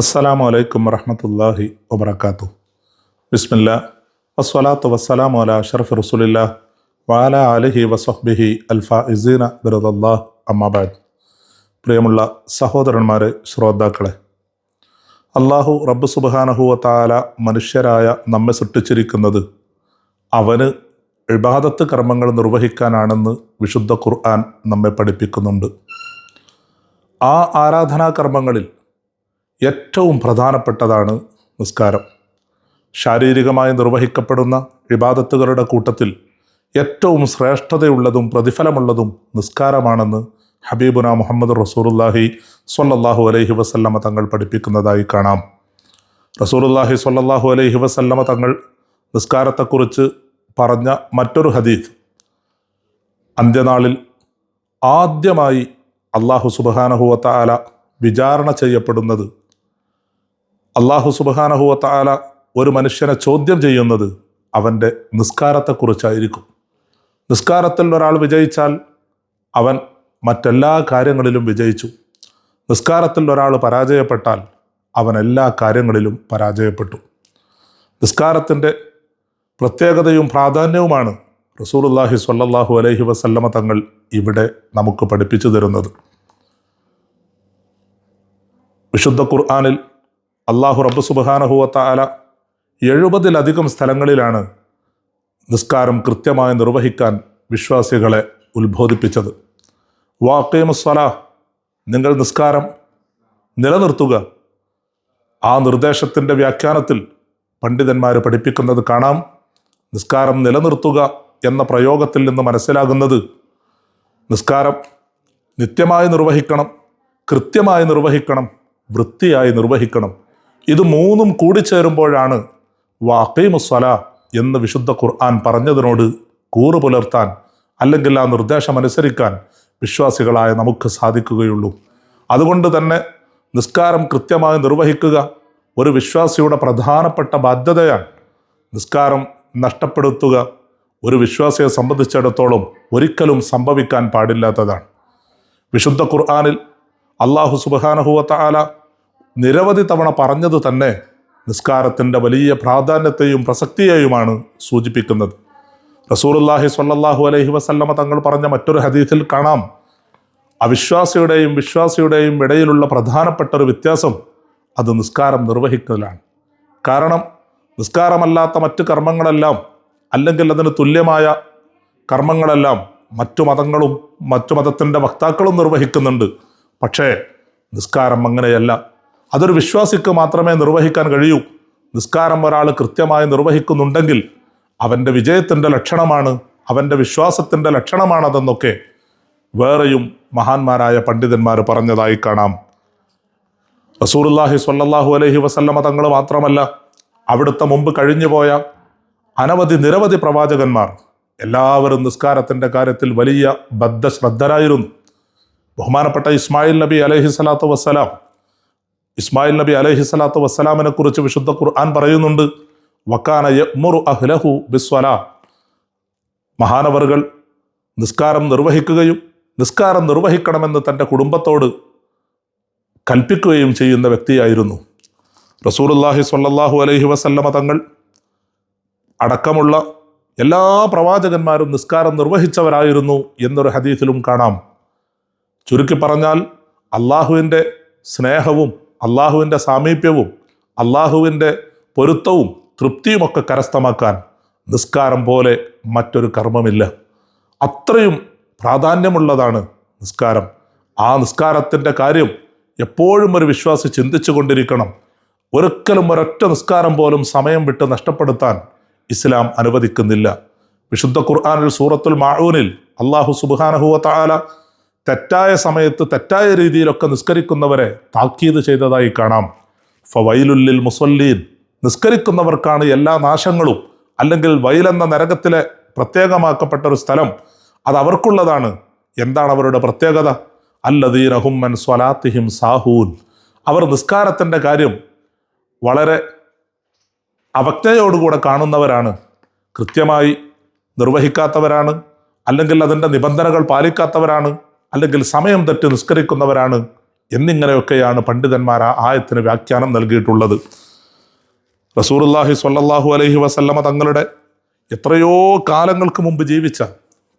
അസ്സലാമു അലൈക്കും വറഹമത്തല്ലാഹി വബർക്കാത്തു ബിസ്മില്ല. വസ്വലാത്തു വസ്സലാമു അല അഷറഫ് റസുലില്ല വാല അലഹി വസഹ്ബിഹി അൽഫ ഇസീന ബിറദല്ലാഹ് അമ്മാബാദ് പ്രിയമുള്ള സഹോദരന്മാരെ ശ്രോതാക്കളെ അള്ളാഹു റബ്ബ് സുബാനഹുവ താല മനുഷ്യരായ നമ്മെ സൃഷ്ടിച്ചിരിക്കുന്നത് അവന് ഇബാദത്ത് കർമ്മങ്ങൾ നിർവഹിക്കാനാണെന്ന് വിശുദ്ധ ഖുർആൻ നമ്മെ പഠിപ്പിക്കുന്നുണ്ട്. ആ ആരാധനാ കർമ്മങ്ങളിൽ ഏറ്റവും പ്രധാനപ്പെട്ടതാണ് നിസ്കാരം. ശാരീരികമായി നിർവഹിക്കപ്പെടുന്ന വിവാദത്തുകളുടെ കൂട്ടത്തിൽ ഏറ്റവും ശ്രേഷ്ഠതയുള്ളതും പ്രതിഫലമുള്ളതും നിസ്കാരമാണെന്ന് ഹബീബുന മുഹമ്മദ് റസൂറുല്ലാഹി സൊല്ലാഹു അലൈഹി വസല്ലമ തങ്ങൾ പഠിപ്പിക്കുന്നതായി കാണാം. റസൂറുല്ലാഹി സൊല്ലാഹു അലൈഹി വസല്ലമ തങ്ങൾ നിസ്കാരത്തെക്കുറിച്ച് പറഞ്ഞ മറ്റൊരു ഹദീസ്. അന്ത്യനാളിൽ ആദ്യമായി അള്ളാഹു സുബാനഹുവത്ത ആല വിചാരണ ചെയ്യപ്പെടുന്നത് അള്ളാഹു സുബാനഹുവത്താല ഒരു മനുഷ്യനെ ചോദ്യം ചെയ്യുന്നത് അവന്റെ നിസ്കാരത്തെക്കുറിച്ചായിരിക്കും. നിസ്കാരത്തിൽ ഒരാൾ വിജയിച്ചാൽ അവൻ മറ്റെല്ലാ കാര്യങ്ങളിലും വിജയിച്ചു. നിസ്കാരത്തിൽ ഒരാൾ പരാജയപ്പെട്ടാൽ അവൻ എല്ലാ കാര്യങ്ങളിലും പരാജയപ്പെട്ടു. നിസ്കാരത്തിന്റെ പ്രത്യേകതയും പ്രാധാന്യവുമാണ് റസൂലുല്ലാഹി സ്വല്ലല്ലാഹു അലൈഹി വസല്ലമ തങ്ങൾ ഇവിടെ നമുക്ക് പഠിപ്പിച്ചു തരുന്നത്. വിശുദ്ധ ഖുർആാനിൽ അള്ളാഹു റബ്ബ് സുബാനഹുവത്ത അല എഴുപതിലധികം സ്ഥലങ്ങളിലാണ് നിസ്കാരം കൃത്യമായി നിർവഹിക്കാൻ വിശ്വാസികളെ ഉത്ബോധിപ്പിച്ചത്. വാക്കേമുസ്വല നിങ്ങൾ നിസ്കാരം നിലനിർത്തുക. ആ നിർദ്ദേശത്തിന്റെ വ്യാഖ്യാനത്തിൽ പണ്ഡിതന്മാർ പഠിപ്പിക്കുന്നത് കാണാം. നിസ്കാരം നിലനിർത്തുക എന്ന പ്രയോഗത്തിൽ നിന്ന് മനസ്സിലാകുന്നത് നിസ്കാരം നിത്യമായി നിർവഹിക്കണം കൃത്യമായി നിർവഹിക്കണം വൃത്തിയായി നിർവഹിക്കണം ഇത് മൂന്നും കൂടിച്ചേരുമ്പോഴാണ് വാക്കീമുസ്വല എന്ന് വിശുദ്ധ ഖുർആൻ പറഞ്ഞതിനോട് കൂറു പുലർത്താൻ അല്ലെങ്കിൽ ആ നിർദ്ദേശം അനുസരിക്കാൻ വിശ്വാസികളായ നമുക്ക് സാധിക്കുകയുള്ളൂ. അതുകൊണ്ട് തന്നെ നിസ്കാരം കൃത്യമായി നിർവഹിക്കുക ഒരു വിശ്വാസിയുടെ പ്രധാനപ്പെട്ട ബാധ്യതയാണ്. നിസ്കാരം നഷ്ടപ്പെടുത്തുക ഒരു വിശ്വാസിയെ സംബന്ധിച്ചിടത്തോളം ഒരിക്കലും സംഭവിക്കാൻ പാടില്ലാത്തതാണ്. വിശുദ്ധ ഖുർആാനിൽ അള്ളാഹു സുബാനഹുവത്ത ആല നിരവധി തവണ പറഞ്ഞത് തന്നെ നിസ്കാരത്തിന്റെ വലിയ പ്രാധാന്യത്തെയും പ്രസക്തിയെയുമാണ് സൂചിപ്പിക്കുന്നത്. റസൂറുല്ലാഹി സ്വല്ലല്ലാഹു അലൈഹി വസല്ലമ തങ്ങൾ പറഞ്ഞ മറ്റൊരു ഹദീസിൽ കാണാം. അവിശ്വാസിയുടെയും വിശ്വാസിയുടെയും ഇടയിലുള്ള പ്രധാനപ്പെട്ട ഒരു വ്യത്യാസം അത് നിസ്കാരം നിർവഹിക്കലാണ്. കാരണം നിസ്കാരമല്ലാത്ത മറ്റ് കർമ്മങ്ങളെല്ലാം അല്ലെങ്കിൽ അതിന് തുല്യമായ കർമ്മങ്ങളെല്ലാം മറ്റു മതങ്ങളും മറ്റു മതത്തിന്റെ വക്താക്കളും നിർവഹിക്കുന്നുണ്ട്. പക്ഷേ നിസ്കാരം അങ്ങനെയല്ല. അതൊരു വിശ്വാസിക്ക് മാത്രമേ നിർവഹിക്കാൻ കഴിയൂ. നിസ്കാരം ഒരാൾ കൃത്യമായി നിർവഹിക്കുന്നുണ്ടെങ്കിൽ അവന്റെ വിജയത്തിന്റെ ലക്ഷണമാണ് അവന്റെ വിശ്വാസത്തിന്റെ ലക്ഷണമാണതെന്നൊക്കെ വേറെയും മഹാന്മാരായ പണ്ഡിതന്മാർ പറഞ്ഞതായി കാണാം. റസൂറുല്ലാഹി സ്വല്ലല്ലാഹു അലഹി വസല്ലമ തങ്ങൾ മാത്രമല്ല അവിടുത്തെ മുമ്പ് കഴിഞ്ഞുപോയ അനവധി നിരവധി പ്രവാചകന്മാർ എല്ലാവരും നിസ്കാരത്തിന്റെ കാര്യത്തിൽ വലിയ ബദ്ധശ്രദ്ധരായിരുന്നു. ബഹുമാനപ്പെട്ട ഇസ്മായിൽ നബി അലഹി സ്വലാത്തു വസ്സലാം ഇസ്മായിൽ നബി അലൈഹി സ്വലാത്തു വസ്സലാമിനെ കുറിച്ച് വിശുദ്ധ ഖുർആൻ പറയുന്നുണ്ട്. വക്കാന യമുറു അഹ്ലഹു ബിസ്വല. മഹാനവറുകൾ നിസ്കാരം നിർവഹിക്കുകയും നിസ്കാരം നിർവഹിക്കണമെന്ന് തന്റെ കുടുംബത്തോട് കൽപ്പിക്കുകയും ചെയ്യുന്ന വ്യക്തിയായിരുന്നു. റസൂലുല്ലാഹി സ്വല്ലാഹു അലൈഹി വസല്ലമ തങ്ങൾ അടക്കമുള്ള എല്ലാ പ്രവാചകന്മാരും നിസ്കാരം നിർവഹിച്ചവരായിരുന്നു എന്നൊരു ഹദീസിലും കാണാം. ചുരുക്കി പറഞ്ഞാൽ അള്ളാഹുവിന്റെ സ്നേഹവും അള്ളാഹുവിന്റെ സാമീപ്യവും അള്ളാഹുവിന്റെ പൊരുത്തവും തൃപ്തിയുമൊക്കെ കരസ്ഥമാക്കാൻ നിസ്കാരം പോലെ മറ്റൊരു കർമ്മമില്ല. അത്രയും പ്രാധാന്യമുള്ളതാണ് നിസ്കാരം. ആ നിസ്കാരത്തിന്റെ കാര്യം എപ്പോഴും ഒരു വിശ്വാസി ചിന്തിച്ചു കൊണ്ടിരിക്കണം. ഒരിക്കലും ഒരൊറ്റ നിസ്കാരം പോലും സമയം വിട്ട് നഷ്ടപ്പെടുത്താൻ ഇസ്ലാം അനുവദിക്കുന്നില്ല. വിശുദ്ധ ഖുർആാനിൽ സൂറത്തുൽ മാഴൂനിൽ അള്ളാഹു സുബാനഹുവ താല തെറ്റായ സമയത്ത് തെറ്റായ രീതിയിലൊക്കെ നിസ്കരിക്കുന്നവരെ താക്കീത് ചെയ്തതായി കാണാം. ഫവൈലുല്ലിൽ മുസല്ലീൻ നിസ്കരിക്കുന്നവർക്കാണ് എല്ലാ നാശങ്ങളും അല്ലെങ്കിൽ വയലെന്ന നരകത്തിലെ പ്രത്യേകമാക്കപ്പെട്ട ഒരു സ്ഥലം. അത് അവർക്കുള്ളതാണ്. എന്താണ് അവരുടെ പ്രത്യേകത? അല്ലദീനഹുമ്മൻ സ്വലാത്തിഹിം സാഹൂൻ. അവർ നിസ്കാരത്തിന്റെ കാര്യം വളരെ അവജ്ഞയോടുകൂടെ കാണുന്നവരാണ്. കൃത്യമായി നിർവഹിക്കാത്തവരാണ്. അല്ലെങ്കിൽ അതിന്റെ നിബന്ധനകൾ പാലിക്കാത്തവരാണ്. അല്ലെങ്കിൽ സമയം തെറ്റ് നിസ്കരിക്കുന്നവരാണ് എന്നിങ്ങനെയൊക്കെയാണ് പണ്ഡിതന്മാർ ആ ആയത്തിന് വ്യാഖ്യാനം നൽകിയിട്ടുള്ളത്. റസൂറുല്ലാഹി സ്വല്ലല്ലാഹു അലഹി വസല്ലമ തങ്ങളുടെ എത്രയോ കാലങ്ങൾക്ക് മുമ്പ് ജീവിച്ച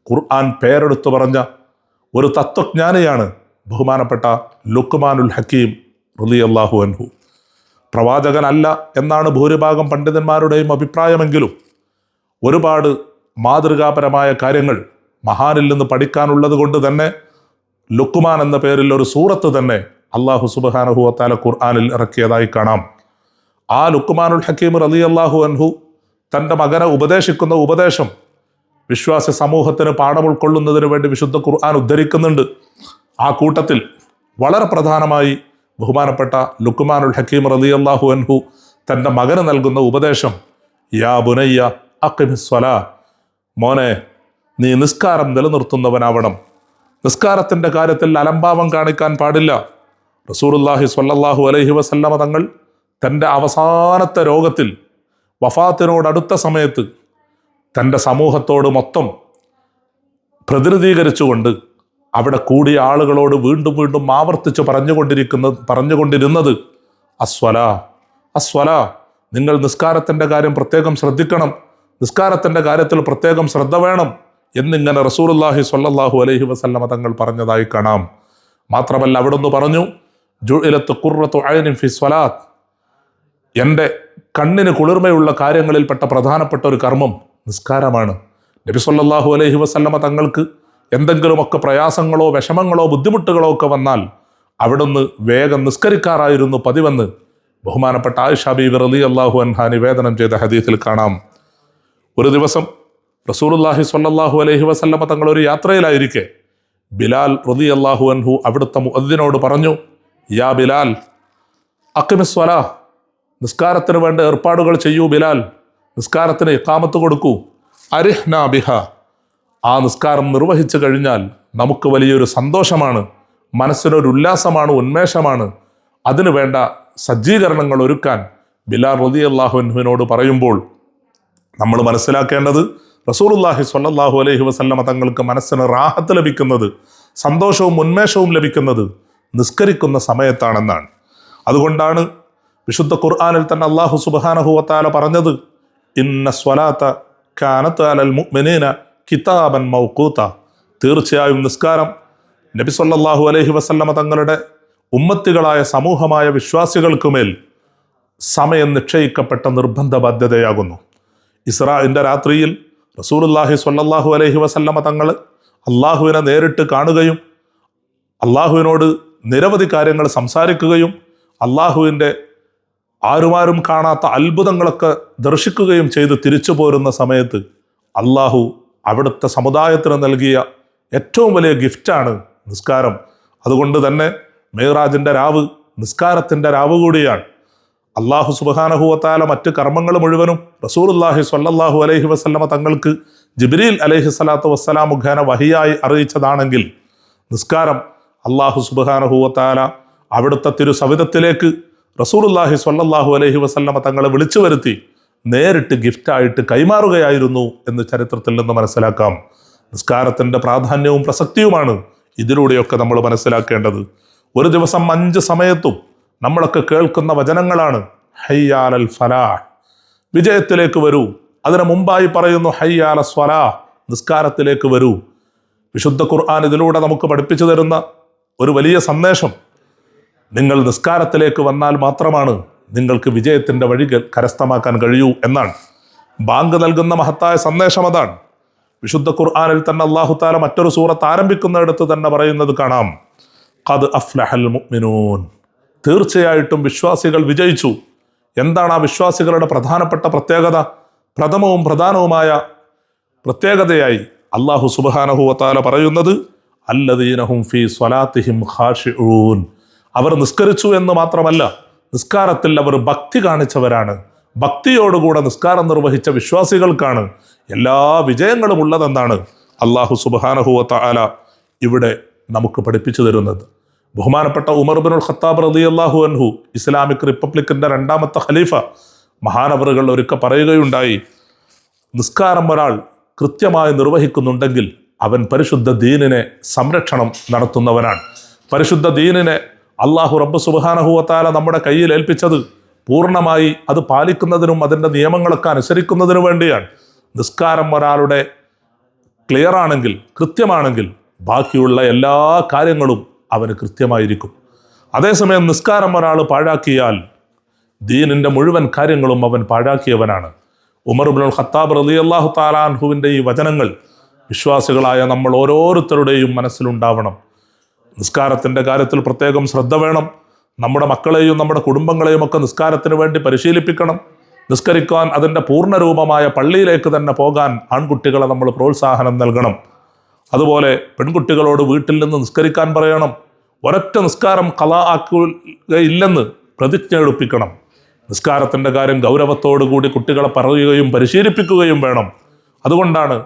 ഖുർആൻ പേരെടുത്തു പറഞ്ഞ ഒരു തത്വജ്ഞാനിയാണ് ബഹുമാനപ്പെട്ട ലുക്മാനുൽ ഹക്കീം റളിയല്ലാഹു അൻഹു. പ്രവാചകനല്ല എന്നാണ് ഭൂരിഭാഗം പണ്ഡിതന്മാരുടെയും അഭിപ്രായമെങ്കിലും ഒരുപാട് മാതൃകാപരമായ കാര്യങ്ങൾ മഹാനിൽ നിന്ന് പഠിക്കാനുള്ളത് കൊണ്ട് തന്നെ ലുക്കുമാൻ എന്ന പേരിൽ ഒരു സൂറത്ത് തന്നെ അള്ളാഹു സുബാനഹുവത്താല ഖുർആാനിൽ ഇറക്കിയതായി കാണാം. ആ ലുക്കുമാനുൽ ഹക്കീം റലി അള്ളാഹു അൻഹു തന്റെ മകനെ ഉപദേശിക്കുന്ന ഉപദേശം വിശ്വാസ സമൂഹത്തിന് പാഠം ഉൾക്കൊള്ളുന്നതിന് വേണ്ടി വിശുദ്ധ ഖുർആൻ ഉദ്ധരിക്കുന്നുണ്ട്. ആ കൂട്ടത്തിൽ വളരെ പ്രധാനമായി ബഹുമാനപ്പെട്ട ലുക്കുമാനുൽ ഹക്കീം റലി അള്ളാഹു അൻഹു തന്റെ മകന് നൽകുന്ന ഉപദേശം യാ ബുനയ്യ അക്കിമിസ്വല മോനെ നീ നിസ്കാരം നിലനിർത്തുന്നവനാവണം. നിസ്കാരത്തിന്റെ കാര്യത്തിൽ അലംഭാവം കാണിക്കാൻ പാടില്ല. റസൂറുല്ലാഹി സ്വല്ലല്ലാഹു അലൈഹി വസല്ലമ തങ്ങൾ തന്റെ അവസാനത്തെ രോഗത്തിൽ വഫാത്തിനോടടുത്ത സമയത്ത് തന്റെ സമൂഹത്തോട് മൊത്തം പ്രതിനിധീകരിച്ചുകൊണ്ട് അവിടെ കൂടിയ ആളുകളോട് വീണ്ടും വീണ്ടും ആവർത്തിച്ച് പറഞ്ഞുകൊണ്ടിരിക്കുന്ന പറഞ്ഞുകൊണ്ടിരുന്നത് അസ്വല അസ്വല നിങ്ങൾ നിസ്കാരത്തിന്റെ കാര്യം പ്രത്യേകം ശ്രദ്ധിക്കണം. നിസ്കാരത്തിന്റെ കാര്യത്തിൽ പ്രത്യേകം ശ്രദ്ധ വേണം. എന്നിങ്ങനെ റസൂലുല്ലാഹി സ്വല്ലല്ലാഹു അലൈഹി വസല്ലമ തങ്ങൾ പറഞ്ഞതായി കാണാം. മാത്രമല്ല അവിടുന്ന് പറഞ്ഞു ജുഇലത്ത് ഖുർറത്തു ഐനിൻ ഫി സ്വലാത്ത്. എന്റെ കണ്ണിന് കുളിർമയുള്ള കാര്യങ്ങളിൽപ്പെട്ട പ്രധാനപ്പെട്ട ഒരു കർമ്മം നിസ്കാരമാണ്. നബി സല്ലാഹു അലൈഹി വസല്ലമ തങ്ങൾക്ക് എന്തെങ്കിലുമൊക്കെ പ്രയാസങ്ങളോ വിഷമങ്ങളോ ബുദ്ധിമുട്ടുകളോ ഒക്കെ വന്നാൽ അവിടുന്ന് വേഗം നിസ്കരിക്കാറായിരുന്നു പതിവെന്ന് ബഹുമാനപ്പെട്ട ആയിഷാബി വിറലി റലി അള്ളാഹു അൻഹ നിവേദനം ചെയ്ത ഹദീസിൽ കാണാം. ഒരു ദിവസം റസൂലുല്ലാഹി സ്വല്ലല്ലാഹു അലഹി വസല്ലമ തങ്ങൾ ഒരു യാത്രയിലായിരിക്കെ. ബിലാൽ റതി അള്ളാഹു അൻഹു അവിടുത്തെ മുഅദ്ദിനോട് പറഞ്ഞു യാ ബിലാൽ അക്കിമിസ്വല നിസ്കാരത്തിന് വേണ്ട ഏർപ്പാടുകൾ ചെയ്യൂ ബിലാൽ നിസ്കാരത്തിന് ഇക്കാമത്ത് കൊടുക്കൂ. അരിഹ്ന ബിഹ. ആ നിസ്കാരം നിർവഹിച്ചു കഴിഞ്ഞാൽ നമുക്ക് വലിയൊരു സന്തോഷമാണ് മനസ്സിനൊരു ഉല്ലാസമാണ് ഉന്മേഷമാണ്. അതിനു വേണ്ട സജ്ജീകരണങ്ങൾ ഒരുക്കാൻ ബിലാൽ റതി അള്ളാഹുവിനോട് പറയുമ്പോൾ നമ്മൾ മനസ്സിലാക്കേണ്ടത് റസൂലുല്ലാഹി സ്വല്ലല്ലാഹു അലൈഹി വസല്ലമ തങ്ങൾക്ക് മനസ്സിന് റാഹത്ത് ലഭിക്കുന്നത് സന്തോഷവും ഉന്മേഷവും ലഭിക്കുന്നത് നിസ്കരിക്കുന്ന സമയത്താണെന്നാണ്. അതുകൊണ്ടാണ് വിശുദ്ധ ഖുർആാനിൽ തന്നെ അള്ളാഹു സുബാനഹുവത്താല പറഞ്ഞത് ഇന്ന സ്വലാത്ത കാനത്ത് അലൽ മുഅ്മിനീന കിതാബൻ മൗക്കൂത്ത തീർച്ചയായും നിസ്കാരം നബി സല്ലാഹു അലൈഹി വസല്ലമ തങ്ങളുടെ ഉമ്മത്തികളായ സമൂഹമായ വിശ്വാസികൾക്കുമേൽ സമയം നിശ്ചയിക്കപ്പെട്ട നിർബന്ധ ബാധ്യതയാകുന്നു ഇസ്രാഇന്റെ രാത്രിയിൽ റസൂലുല്ലാഹി സ്വല്ലല്ലാഹു അലൈഹി വസല്ലമ തങ്ങൾ അള്ളാഹുവിനെ നേരിട്ട് കാണുകയും അള്ളാഹുവിനോട് നിരവധി കാര്യങ്ങൾ സംസാരിക്കുകയും അള്ളാഹുവിന്റെ ആരുമാരും കാണാത്ത അത്ഭുതങ്ങളൊക്കെ ദർശിക്കുകയും ചെയ്ത് തിരിച്ചു പോരുന്ന സമയത്ത് അള്ളാഹു അവിടുത്തെ സമുദായത്തിന് നൽകിയ ഏറ്റവും വലിയ ഗിഫ്റ്റാണ് നിസ്കാരം. അതുകൊണ്ട് തന്നെ മേറാജിന്റെ രാവ് നിസ്കാരത്തിന്റെ രാവ് കൂടിയാണ്. അള്ളാഹു സുബാനഹുവത്താല മറ്റ് കർമ്മങ്ങൾ മുഴുവനും റസൂലുല്ലാഹി സ്വല്ലല്ലാഹു അലൈഹി വസ്ലമ തങ്ങൾക്ക് ജിബ്രീൽ അലൈഹി സ്വലാത്തു വസ്സലാം മുഖേന വഹിയായി അറിയിച്ചതാണെങ്കിൽ നിസ്കാരം അള്ളാഹു സുബാനഹുവത്താല അവിടുത്തെ തിരു സവിധത്തിലേക്ക് റസൂലുല്ലാഹി സ്വല്ലല്ലാഹു അലൈഹി വസല്ലമ തങ്ങളെ വിളിച്ചു വരുത്തി നേരിട്ട് ഗിഫ്റ്റായിട്ട് കൈമാറുകയായിരുന്നു എന്ന് ചരിത്രത്തിൽ നിന്ന് മനസ്സിലാക്കാം. നിസ്കാരത്തിന്റെ പ്രാധാന്യവും പ്രസക്തിയുമാണ് ഇതിലൂടെയൊക്കെ നമ്മൾ മനസ്സിലാക്കേണ്ടത്. ഒരു ദിവസം അഞ്ച് സമയത്തും നമ്മളൊക്കെ കേൾക്കുന്ന വചനങ്ങളാണ്. ഹയ്യാലൽ ഫലാഹ് വിജയത്തിലേക്ക് വരൂ. അതിനു മുമ്പായി പറയുന്നു ഹയ്യാല സ്വലാ. നിസ്കാരത്തിലേക്ക് വരൂ. വിശുദ്ധ ഖുർആൻ ഇതിലൂടെ നമുക്ക് പഠിപ്പിച്ചു തരുന്ന ഒരു വലിയ സന്ദേശം. നിങ്ങൾ നിസ്കാരത്തിലേക്ക് വന്നാൽ മാത്രമാണ് നിങ്ങൾക്ക് വിജയത്തിന്റെ വഴി കരസ്ഥമാക്കാൻ കഴിയൂ എന്നാണ്. ബാങ്ക് നൽകുന്ന മഹത്തായ സന്ദേശം അതാണ്. വിശുദ്ധ ഖുർആാനിൽ തന്നെ അള്ളാഹു താല മറ്റൊരു സൂറത്ത് ആരംഭിക്കുന്നിടത്ത് തന്നെ പറയുന്നത് കാണാം. ഖദ് അഫ്ലഹൽ മുഅ്മിനൂൻ. തീർച്ചയായിട്ടും വിശ്വാസികൾ വിജയിച്ചു. എന്താണ് ആ വിശ്വാസികളുടെ പ്രധാനപ്പെട്ട പ്രത്യേകത? പ്രഥമവും പ്രധാനവുമായ പ്രത്യേകതയായി അള്ളാഹു സുബാനഹുവത്താല പറയുന്നത് അല്ലദീനഹും ഫി സ്വലാത്തിഹിം ഖാഷിഊൻ. അവർ നിസ്കരിച്ചു എന്ന് മാത്രമല്ല നിസ്കാരത്തിൽ അവർ ഭക്തി കാണിച്ചവരാണ്. ഭക്തിയോടുകൂടെ നിസ്കാരം നിർവഹിച്ച വിശ്വാസികൾക്കാണ് എല്ലാ വിജയങ്ങളും ഉള്ളതെന്നാണ് അള്ളാഹു സുബാനഹുവത്താല ഇവിടെ നമുക്ക് പഠിപ്പിച്ചു തരുന്നത്. ബഹുമാനപ്പെട്ട ഉമർ ബിനുൽ ഖത്താബ് റതി അള്ളാഹു അൻഹു ഇസ്ലാമിക് റിപ്പബ്ലിക്കിന്റെ രണ്ടാമത്തെ ഖലീഫ മഹാനവറുകൾ ഒരുക്ക പറയുകയുണ്ടായി നിസ്കാരം ഒരാൾ കൃത്യമായി നിർവഹിക്കുന്നുണ്ടെങ്കിൽ അവൻ പരിശുദ്ധ ദീനിനെ സംരക്ഷണം നടത്തുന്നവനാണ്. പരിശുദ്ധ ദീനിനെ അള്ളാഹു റബ്ബ് സുബാനഹുവത്താല നമ്മുടെ കയ്യിൽ ഏൽപ്പിച്ചത് പൂർണമായി അത് പാലിക്കുന്നതിനും അതിന്റെ നിയമങ്ങളൊക്കെ അനുസരിക്കുന്നതിനു വേണ്ടിയാണ്. നിസ്കാരം ഒരാളുടെ ക്ലിയർ ആണെങ്കിൽ കൃത്യമാണെങ്കിൽ ബാക്കിയുള്ള എല്ലാ കാര്യങ്ങളും അവന് കൃത്യമായിരിക്കും. അതേസമയം നിസ്കാരം ഒരാൾ പാഴാക്കിയാൽ ദീനിന്റെ മുഴുവൻ കാര്യങ്ങളും അവൻ പാഴാക്കിയവനാണ്. ഉമർ ബുൽ ഖത്താബ് റലി അള്ളാഹു താലാൻഹുവിന്റെ ഈ വചനങ്ങൾ വിശ്വാസികളായ നമ്മൾ ഓരോരുത്തരുടെയും മനസ്സിലുണ്ടാവണം. നിസ്കാരത്തിന്റെ കാര്യത്തിൽ പ്രത്യേകം ശ്രദ്ധ വേണം. നമ്മുടെ മക്കളെയും നമ്മുടെ കുടുംബങ്ങളെയും ഒക്കെ നിസ്കാരത്തിന് വേണ്ടി പരിശീലിപ്പിക്കണം. നിസ്കരിക്കാൻ അതിന്റെ പൂർണരൂപമായ പള്ളിയിലേക്ക് തന്നെ പോകാൻ ആൺകുട്ടികളെ നമ്മൾ പ്രോത്സാഹനം നൽകണം. അതുപോലെ പെൺകുട്ടികളോട് വീട്ടിൽ നിന്ന് നിസ്കരിക്കാൻ പറയണം. ഒരൊറ്റ നിസ്കാരം കല ആക്കുകയില്ലെന്ന് പ്രതിജ്ഞ എടുപ്പിക്കണം. നിസ്കാരത്തിന്റെ കാര്യം ഗൗരവത്തോടുകൂടി കുട്ടികളെ പറയുകയും പരിശീലിപ്പിക്കുകയും വേണം. അതുകൊണ്ടാണ്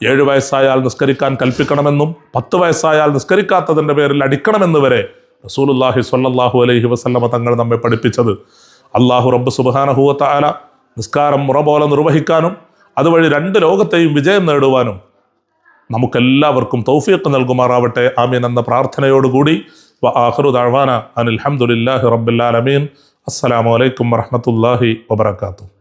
ഏഴ് വയസ്സായാൽ നിസ്കരിക്കാൻ കൽപ്പിക്കണമെന്നും പത്ത് വയസ്സായാൽ നിസ്കരിക്കാത്തതിന്റെ പേരിൽ അടിക്കണമെന്ന് വരെ റസൂലുല്ലാഹി സ്വല്ലല്ലാഹു അലൈഹി വസല്ലമ തങ്ങൾ നമ്മെ പഠിപ്പിച്ചത്. അള്ളാഹു റബ്ബ് സുബാനഹുവത്ത ആല നിസ്കാരം മുറ പോലെ നിർവഹിക്കാനും അതുവഴി രണ്ട് ലോകത്തെയും വിജയം നേടുവാനും നമുക്കെല്ലാവർക്കും തൗഫീഖ് നൽകുമാറാവട്ടെ. ആമീൻ എന്ന പ്രാർത്ഥനയോടുകൂടി. വ ദഅവാനാ അനിൽ ഹംദുലില്ലാഹി റബ്ബിൽ ആലമീൻ. അസ്സലാമു അലൈക്കും വറഹ്മത്തുള്ളാഹി വബറകാതുഹു.